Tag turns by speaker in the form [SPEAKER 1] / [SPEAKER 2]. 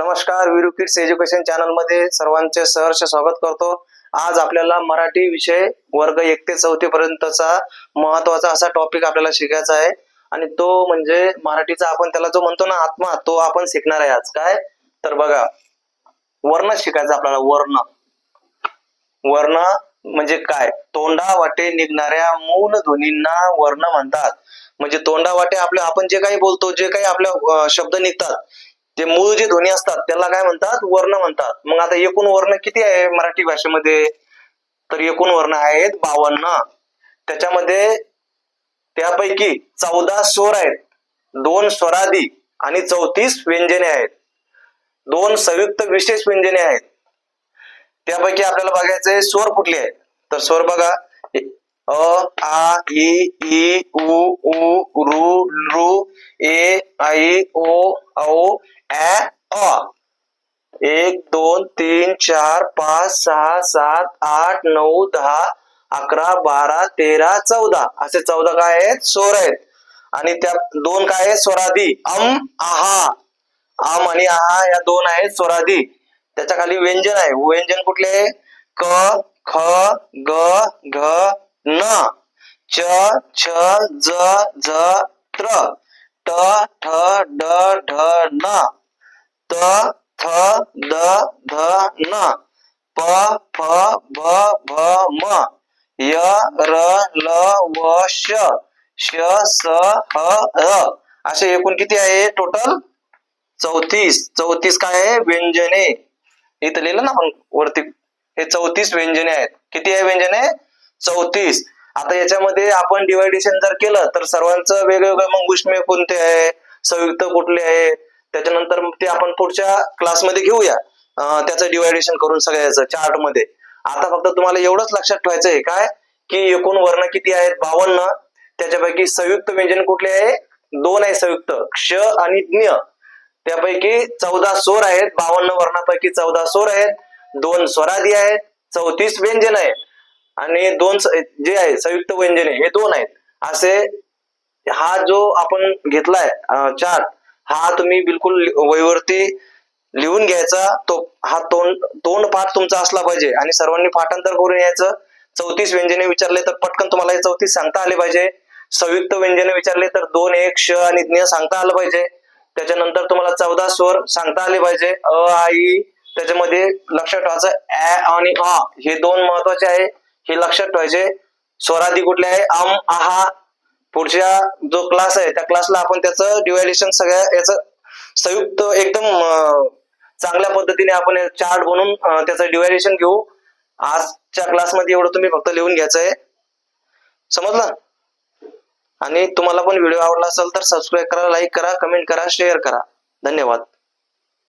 [SPEAKER 1] नमस्कार Veeru kids education चॅनलमध्ये सर्वांचे सहर्ष स्वागत करतो. आज आपल्याला मराठी विषय वर्ग एक ते चौथी पर्यंतचा महत्त्वाचा असा टॉपिक आपल्याला शिकायचा आहे. आणि तो म्हणजे मराठीचा आपण त्याला जो म्हणतो ना आत्मा तो आपण शिकणार आहे आज. काय? तर बघा वर्ण शिकायचा आपल्याला वर्ण. वर्ण म्हणजे काय? तोंडा वाटे निघणाऱ्या मूल ध्वनींना वर्ण म्हणतात. म्हणजे तोंडा वाटे आपल्या आपण जे काही बोलतो जे काही आपल्या शब्द निघतात ते मूळ जे ध्वनी असतात त्याला काय म्हणतात? वर्ण म्हणतात. मग आता एकूण वर्ण किती आहे मराठी भाषेमध्ये? तर एकूण वर्ण आहेत बावन्न. त्याच्यामध्ये त्यापैकी चौदा स्वर आहेत. दोन स्वरादी आणि चौतीस व्यंजने आहेत. दोन संयुक्त विशेष व्यंजने आहेत. त्यापैकी आपल्याला बघायचे स्वर कुठले आहेत? तर स्वर बघा. अ आ इ ई उ उ रू रू ए आई ओ औ ए अ. एक दोन तीन चार पाच सहा सात आठ नऊ दहा अकरा बारा तेरा चौदा. असे चौदा काय आहेत? स्वर आहेत. आणि त्या दोन काय आहेत? स्वरादी. अम आहा. आम आणि आहा या दोन आहेत स्वराधी त्याच्याखाली व्यंजन आहे. व्यंजन कुठले? क ख ग घ न. च छ ज झ त्र. ट ठ ड ढ न. त थ द ध न. प फ भ भ म. य र ल व श. श स ह र असे एकूण किती आहे टोटल चौतीस. चौतीस काय आहे? व्यंजने. इथं लिहिलं ना आपण वरती. हे चौतीस व्यंजने आहेत. किती आहे व्यंजने? चौतीस. आता याच्यामध्ये आपण डिवायडेशन जर केलं तर सर्वांचं वेगवेगळं मग उष्मे कोणते आहे संयुक्त कुठले आहे त्याच्यानंतर ते आपण पुढच्या क्लासमध्ये घेऊया. त्याचं डिवायडेशन करून सगळ्याचं चार्टमध्ये. आता फक्त तुम्हाला एवढंच लक्षात ठेवायचं आहे काय? की एकूण वर्ण किती आहेत? बावन्न. त्याच्यापैकी संयुक्त व्यंजन कुठले आहे? दोन आहे संयुक्त. क्ष आणि ज्ञ. त्यापैकी चौदा स्वर आहेत. बावन्न वर्णापैकी चौदा स्वर आहेत. दोन स्वरादी आहेत. चौतीस व्यंजन आहेत. आणि दोन जे आहे संयुक्त व्यंजने हे दोन आहेत. असे हा जो आपण घेतलाय चार हा तुम्ही बिलकुल वयवरती वहीवरती लिहून घ्यायचा. तो हा तोंड तोंड पाठ तुमचा असला पाहिजे आणि सर्वांनी पाठांतर करून यायचं. चौतीस व्यंजने विचारले तर पटकन तुम्हाला हे चौतीस सांगता आले पाहिजे. संयुक्त व्यंजने विचारले तर दोन एक श आणि ज्ञ सांगता आलं पाहिजे. त्याच्यानंतर तुम्हाला चौदा स्वर सांगता आले पाहिजे. अ आई त्याच्यामध्ये लक्षात ठेवायचं. ऍ आणि अ हे दोन महत्त्वाचे आहे. हे लक्षात ठेवायचे. स्वरादी कुठले आहे? आम आहा. पुढच्या जो क्लास आहे त्या क्लासला आपण त्याचं डिवायडेशन सगळ्या याचं संयुक्त एकदम चांगल्या पद्धतीने आपण चार्ट बनवून त्याचं डिवायडेशन घेऊ. आजच्या क्लासमध्ये एवढं तुम्ही फक्त लिहून घ्यायचं आहे समजलं? आणि तुम्हाला पण व्हिडिओ आवडला असेल तर सबस्क्राईब करा लाईक करा कमेंट करा शेअर करा. धन्यवाद.